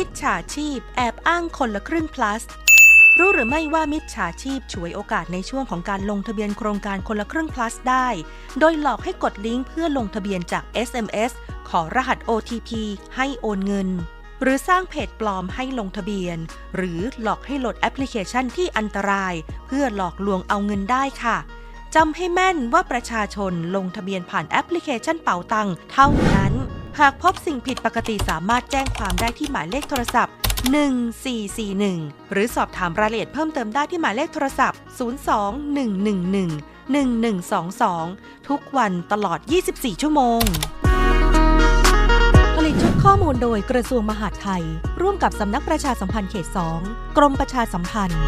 ิจฉาชีพ แอบอ้างคนละครึ่ง plus รู้หรือไม่ว่ามิจฉาชีพฉวยโอกาสในช่วงของการลงทะเบียนโครงการคนละครึ่ง plus ได้ โดยหลอกให้กดลิงก์เพื่อลงทะเบียนจาก SMS ขอรหัส OTP ให้โอนเงิน หรือสร้างเพจปลอมให้ลงทะเบียน หรือหลอกให้โหลดแอปพลิเคชันที่อันตราย เพื่อหลอกลวงเอาเงินได้ค่ะจำให้แม่นว่าประชาชนลงทะเบียนผ่านแอปพลิเคชันเป๋าตังเท่านั้น หากพบสิ่งผิดปกติสามารถแจ้งความได้ที่หมายเลขโทรศัพท์ 1441 หรือสอบถามรายละเอียดเพิ่มเติมได้ที่หมายเลขโทรศัพท์ 02111 1122 ทุกวันตลอด 24 ชั่วโมง ผลิตชุดข้อมูลโดยกระทรวงมหาดไทย ร่วมกับสำนักประชาสัมพันธ์เขต 2 กรมประชาสัมพันธ์